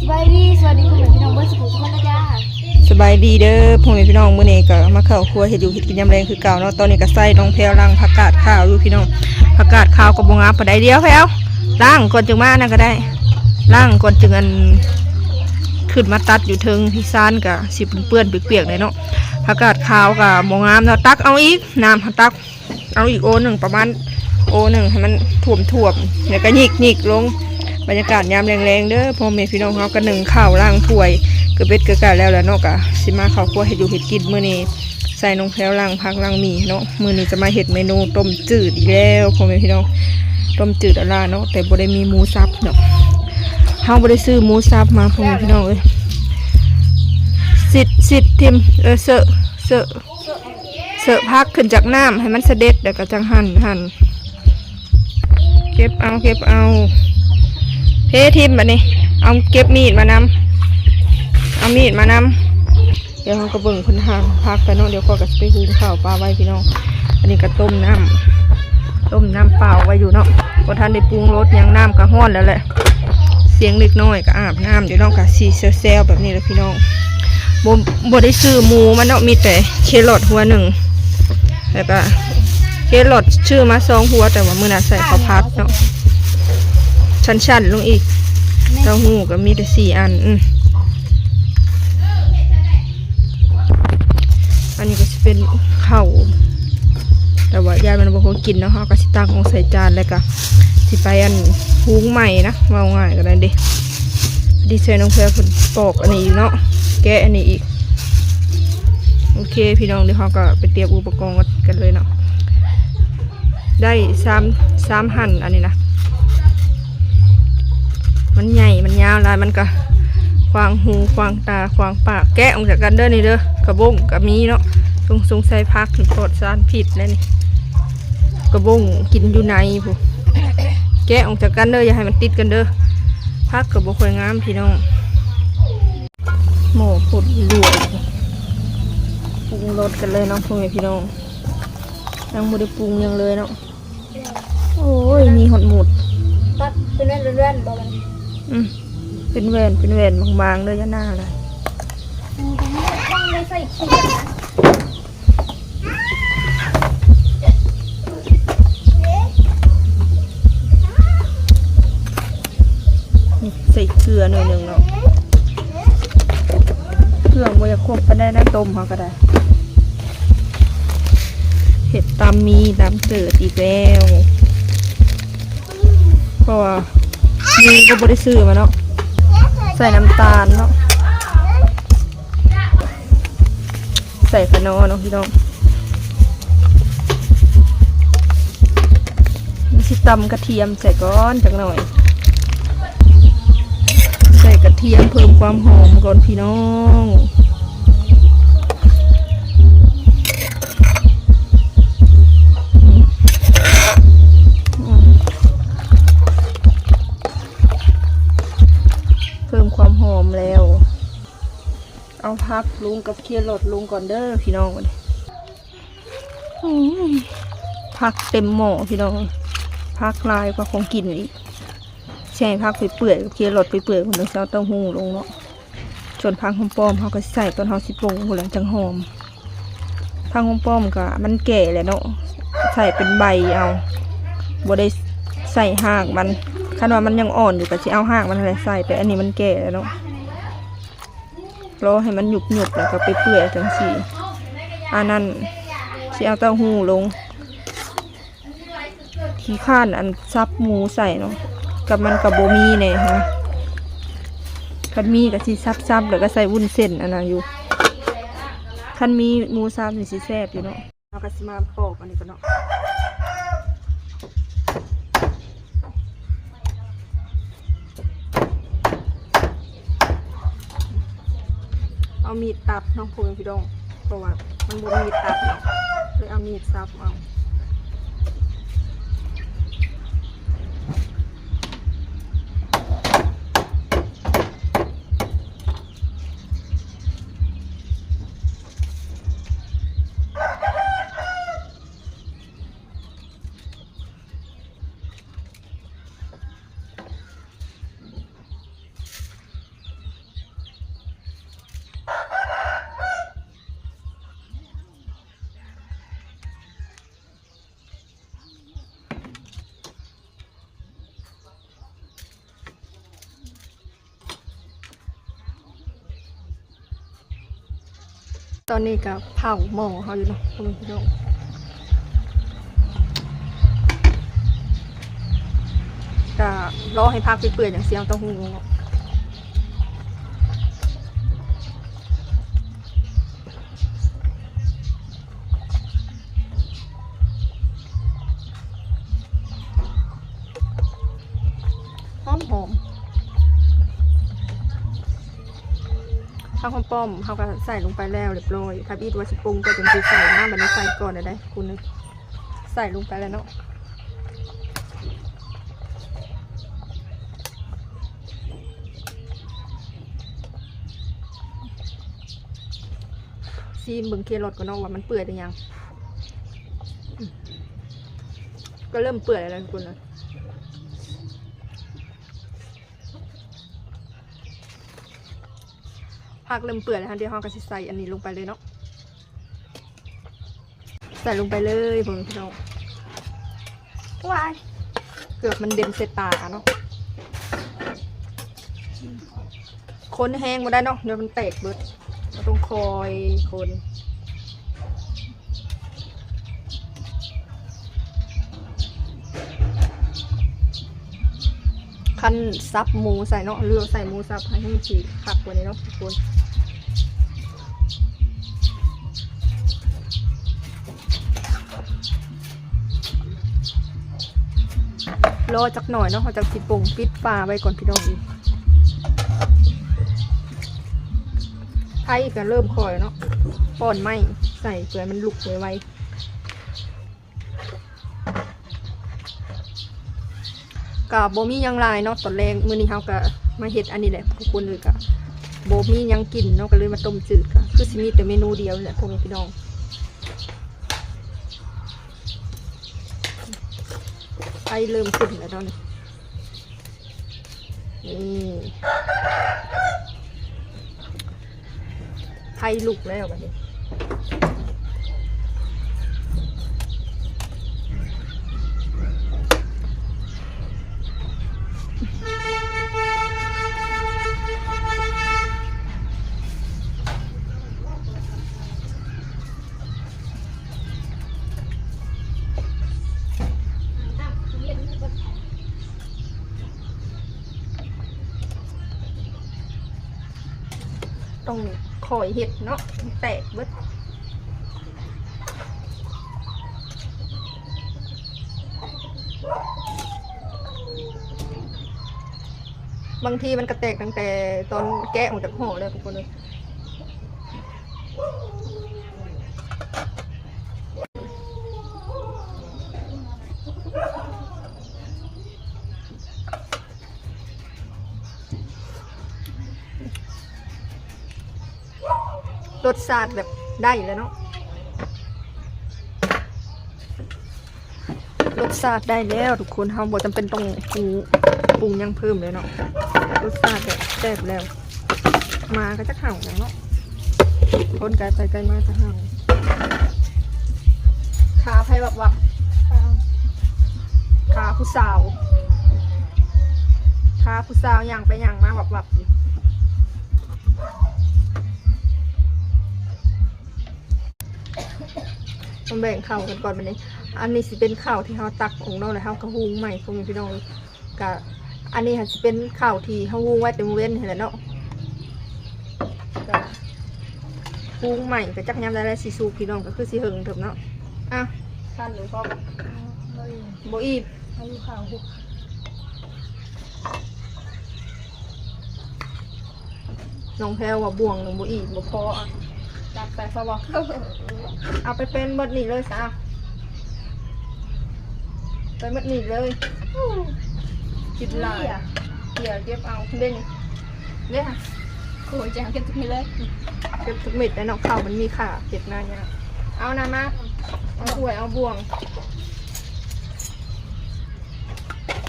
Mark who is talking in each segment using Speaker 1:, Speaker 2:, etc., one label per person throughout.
Speaker 1: สบายดี สวัสดีคุณพี่น้องเบิร์ดสุขุมสุขนะจ๊ะ
Speaker 2: สบายดีเด้อพ่อแม่พี่น้องมื้อนี้ก็มาเข้าครัวเฮ็ดอยู่เฮ็ดกินยามแรงคือเก่าเนาะตอนนี้ก็ใส่น้องแพรวล้างผักกาดข้าวอยู่พี่น้องผักกาดข้าวก็บ่งามปานใดเดียวแพรวล้างก่อนจึงมานั่นก็ได้ล้างก่อนจึงอันขึ้นมาตัดอยู่เทิงที่ซานก็สิเปื้อนๆเปียกๆเลยเนาะผักกาดข้าวก็บ่งามเนาะตักเอาอีกน้ำตักเอาอีกโอหนึ่งประมาณโอหนึ่งให้มันท่วมๆแล้วก็หยิกๆลง บรรยากาศยามแรงๆเด้อพ่อแม่พี่น้องเขาก็หนึ่งข้าวล่างถ้วยกระเบ็ดกระกาแล้วแหล้วเนาะกะสิมาข้าวคั่วเห็ดอยู่เห็ดกินมื้อนี้ใส่นงแพลวล่างพักล่างหมีเนาะมื้อนี้จะมาเห็ดเมนูต้มจืดอีกแล้วพ่อแม่พี่น้องต้มจืดอะไรเนาะแต่บ่ได้มีหมูสับเนาะเฮาบ่ได้ซื้อหมูสับมาพ่อแม่พี่น้องเอ้ยสิดสิดทิมเออเสอะเสอะเสอะพักขึ้นจากน้ำให้มันเสด็จแล้วก็จังหั่นหั่นเก็บเอาเก็บเอา เพทิมแบัดนี้ เอาเก็บมีดมานำเอามีดมานำเดี๋ยวเขาก็เบิ่งพื้นทางพักไปเนาะเดี๋ยวก็กะสไปหุงข้าวปลาไว้พี่น้อง อันนี้ก็ต้มน้ำต้มน้ำเปล่าไว้อยู่เนาะพอท่านได้ปรุงรสยังน้ำก็ห้อนแล้วแหละ เสียงเล็กน้อยก็อาบน้ำเดี๋ยวน้องก็สีเซลแบบนี้เลยพี่น้องบ่บ่ได้ซื้อหมูมันเนาะมีแต่เครอทหัวหนึ่งแล้วก็เครอทชื่อมาสองหัวแต่ว่ามือน่ะใส่ข้าวผัดเนาะ ชันๆลงอีกเต้าหู้ก็มีแต่สี่อันอืมอันนี้ก็จะเป็นข้าวแต่ว่ายายมันบอกว่ากินเนาะเขาก็สิตั้งของใส่จานแล้วก็สิไปอันหุงใหม่นะว่าง่ายก็ได้เดิดีเซนน้องเพลฝนปอกอันนี้อีกเนาะแกะอันนี้อีกโอเคพี่น้องเดี๋ยวเขาก็ไปเตรียมอุปกรณ์กันเลยเนาะได้สามสามหั่นอันนี้นะ มันใหญ่ มันยาวลายมันก็ควางหูควางตาควางปากแกะออกจากกันเด้อนี่เด้อกระบงกระมีเนาะทรงทรงใส่พักถึงปลอดสารผิดแล้วนี่กระบงกินอยู่ในผู้แกะออกจากกันเด้ออย่าให้มันติดกันเด้อพักกระบค่อยงามพี่น้องหมูผุดรวยปรุงรสกันเลยเนาะพ่อแม่พี่น้องยังไม่ได้ปรุงยังเลยเนาะโอ้ยมีหดหมุด
Speaker 1: ตัดเป็นแว่นเป็นแว่นบอกมัน
Speaker 2: เป็นแวนเป็นแวนบางๆเลยย่าหน้าเลย
Speaker 1: ต้องได้ใส่เขียนะ
Speaker 2: ใส่เกลือหน่อยหนึ่งเนาะเครื่องมันจะครบก็ได้นะต้มเขาก็ได้เห็ดตำมีตำเจิดอีกแล้วเพราะว่า มีก็บริซื้อมาเนาะใส่น้ำตาลเนาะใส่ขนอเนาะพี่น้องมีสิตำกระเทียมใส่ก้อนจักหน่อย ใส่กระเทียมเพิ่มความหอมก่อนพี่น้อง เอาพักลุงกับเคียรดลุงก่อนเด้อพี่น้องวันนี้พักเต็มหม้อพี่น้องพักลายกว่าของกินอีกใช่พักไปเปื่อยๆเคี่ยรสไปเปื่อยคนนึงเช้าเต้าหู้ลงเนาะส่วนพังหอมปอมเขาก็ใส่ตอนเขาสิปรุงคนหลังจังหอมพังหอมปอมก็มันแก่แล้วเนาะใส่เป็นใบเอาบ่ได้ใส่หากมันคันว่ามันยังอ่อนอยู่ก็สิเอาหากมันอะไรใส่แต่อันนี้มันแก่แล้วเนาะ รอให้มันหยุบหยุบแล้วก็ไปเปื่อยจังสีอันนั้นสิเอาเต้าหู้ลง ขี้ข้านอันซับหมูใส่เนาะกับมันกับโบมีเนี่ยฮะคันมีกับสีซับซับแล้วก็ใส่วุ้นเส้นอันนั้นอยู่คันมีหมูซับนี่สิแซ่บอยู่เนาะเอากระสิมาปอกอันนี้ก็เนาะ มีดตัดน้องพูนพี่ดองเพราะว่ามันบ่มีดตัดเลยเอามีดซับเอา ตอนนี้กับเผาหม้อเขาอยู่เนาะคุณผู้ชมก็รอให้พักเปื่อยๆอย่างเสียงเต้าหู้ ข้าวหอมป้อมเขาก็ใส่ลงไปแล้วเรียบร้อยครับอีทวัสิปรุงก็จะมีใส่น้ำแบบนี้ใส่ก่อนนะได้คุณนึกใส่ลงไปแล้วเนาะซีมเบิ่งเครอทก็น้องว่ามันเปื่อยหรือยัง ก็เริ่มเปื่อยแล้วทุกคนนะ ผักเริ่มเปื่อยแล้วเดี๋ยวเราก็จะใส่อันนี้ลงไปเลยเนาะใส่ลงไปเลยผมพี่น้องว้ายเกือบมันเด็มเสตาเนาะคนแห้งมาได้เนาะเดี๋ยวมันแตกเบิดเราต้องคอยคนขั้นซับหมูใส่เนาะเรือใส่หมูซับให้มันสีกขับกว่านี้เนาะทุกคน รอจักหน่อยเนาะเขาจะปิดปงปิดฝาไว้ก่อนพี่น้องอีกไทยก็เริ่มคอยเนาะป้อนไม้ใส่เพื่อมันลุกไวๆกับโบมีหยังลายเนาะตอนแรกมื้อนี้เฮาก็มาเฮ็ดอันนี้แหละทุกคนเลยก็โบมีหยังกินเนาะก็เลยมาต้มจืดค่ะคือสิมีแต่เมนูเดียวนี่แหละพวกนี้พี่น้อง ไอเริ่มขึ้นแล้วนี่นี่ไทยลุกแล้วบัดนี้ ต้องคอยเห็ดเนาะแตกเบิดบางทีมันกระแตกตั้งแต่ตอนแกะออกจากห่อเลยทุกคนเลย รสชาติแบบได้อยู่แล้วเนาะรสชาติได้แล้วทุกคนเราบ่จำเป็นต้องปรุงปรุงหยังเพิ่มเลยเนาะรสชาติแบบแซ่บแล้ว มาก็จะเห่าแล้วเนาะคนไกลไปไกลมาจะเห่าขาไพ่แบบวับขาผู้สาวขาผู้สาวย่างไปย่างมาวับวับอยู่ มาแบ่งข้าวกันก่อนวันนี้ อันนี้สิเป็นข้าวที่เราตักของเราแล้วเราก็หุงใหม่พวกนี้พี่น้องกับอันนี้ค่ะสิเป็นข้าวที่เราหุงไว้เต็มเว้นเห็นแล้วเนาะก็หุงใหม่ก็จักยำได้แล้วสิสูพี่น้องก็คือสิเหิงเถิบเนาะอะท่านหรือพ่อโบอีบ
Speaker 1: อายุข่าวหก
Speaker 2: น้องแพรว่าบ่วงน้องโบอีบบ่พออะ จัดไปพ่อบอกเอาไปเป็นบดนี่เลยสาวไปบดนี่เลยกินหลายเดี๋ยวเก็บเอาเด่นเนี่ยค่ะ
Speaker 1: โอ้ยแจงเก็บทุกทีเลย
Speaker 2: เก็บทุกเม็ดแล้วเนาะข้าวมันมีขาเก็บหน้าเนี่ยเอานะมาเอาถ้วยเอาบ่วง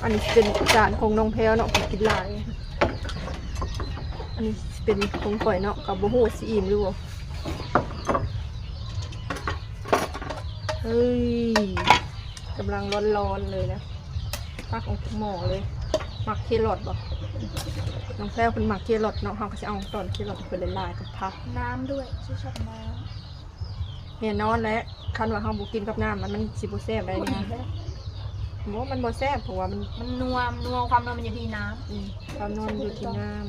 Speaker 2: อันนี้เป็นจานของน้องแพลวเนาะของกินหลายอันนี้เป็นของข่อยเนาะกับโบโหซีอิมหรือบ่ เฮ้ยกำลังร้อนๆเลยนะตักออกจากหม้อเลยหมักเครอทบ่น้องแพรวเป็นหมักเครอทเนาะเฮาก็สิเอาตอนเครอทไปละลายกับผัก
Speaker 1: น้ำด้วยชื่อชอบน้
Speaker 2: แน่นอนและคันว่าเฮาบ่กินกับน้ำมันมันสิบ่แซ่บได้ำนี่นะบ่มันบ่แซ่บเพราะว่ามัน
Speaker 1: มันนัวนัวความนัวมันอยู่ที่น้
Speaker 2: อืมความนอนอยู่ที่น้ำ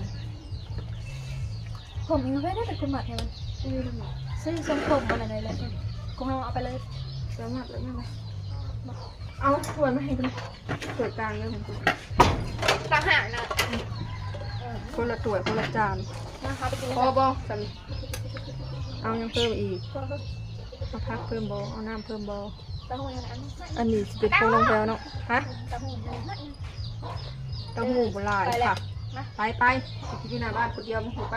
Speaker 2: ำ
Speaker 1: ผมยังไม่ได้เป็นคนหมักให้มัน ซื้อทรงผมอะไรเลยเลยคงเอาเอาไปเลย
Speaker 2: สามารถแล้วนั่เอาถ้วยมาให้คุณถ้วยกลางเลยของคุณ
Speaker 1: ต่างหากนะ
Speaker 2: คนละถ้วคนละจาน
Speaker 1: นะคะไปกิน
Speaker 2: พอบ่สำเอายังเพิ่มอีกเอาพักเพิ่มบ่เอาน้ำเพิ่มบ่
Speaker 1: เต้าหู้ยัง
Speaker 2: อันนี้สิเป็นของน้องแพรวเนาะฮะ
Speaker 1: ต้าหู้ยัง
Speaker 2: หูโบราณค่ะ ไปไปที่หน้าบ้านคนเดียวมึงหูไป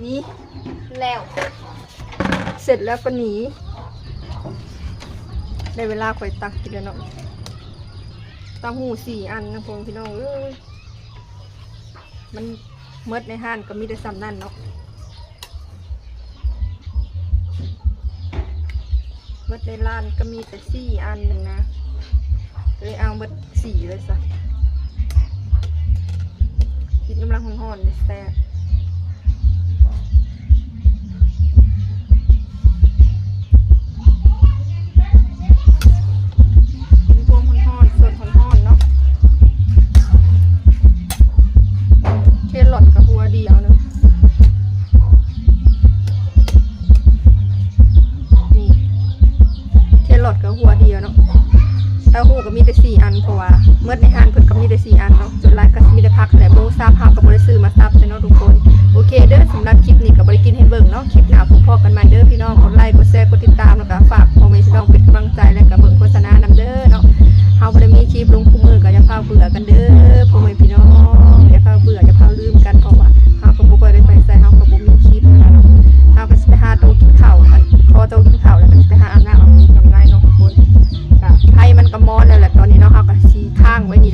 Speaker 2: นี
Speaker 1: แล้ว
Speaker 2: เสร็จแล้วก็หนีได้เวลาคอยตักกินแล้วเนาะเต้าหู้สี่อันนะพงพี่น้องเอ้ยมันเมดในห้านก็มีแต่ซ้ำนั่นเนาะเมดในร้านก็มีแต่สี่อันหนึ่งนะเลยเอาเมดสี่เลยซะกินกำลังห่อนๆเลยแซ่บ เคเด้อสำหรับคลิปนี้ก็บ่ได้กินให้เบิ่งเนาะคลิปหน้าพบพอกันม่เด้อพี่น้องกดไลค์กดแชร์กดติดตามแล้วก็ฝากพ่อแม่พี่น้องเป็นกำลังใจและก็เบิ่งโฆษณานำเด้อเนาะเฮาบ่ได้มีคลิปลงคู่มือก็อย่าพาเบื่อกันเด้อพ่อแม่พี่น้องอย่าพาเบื่ออย่าพาลืมกันเพราะว่าเฮาก็บ่ค่อยได้ไปใส่เฮาก็บ่มีคลิปนะเนาะเฮาก็สิไปหาโตะกินข้าวกันพอโตะกินข้าวแล้วก็สิไปหาอาบน้ำอาบน้ำลายเนาะทุกคนก็ไผมันก็มอนแล้วแหละตอนนี้เนาะเฮาก็สิข้างไว้นี่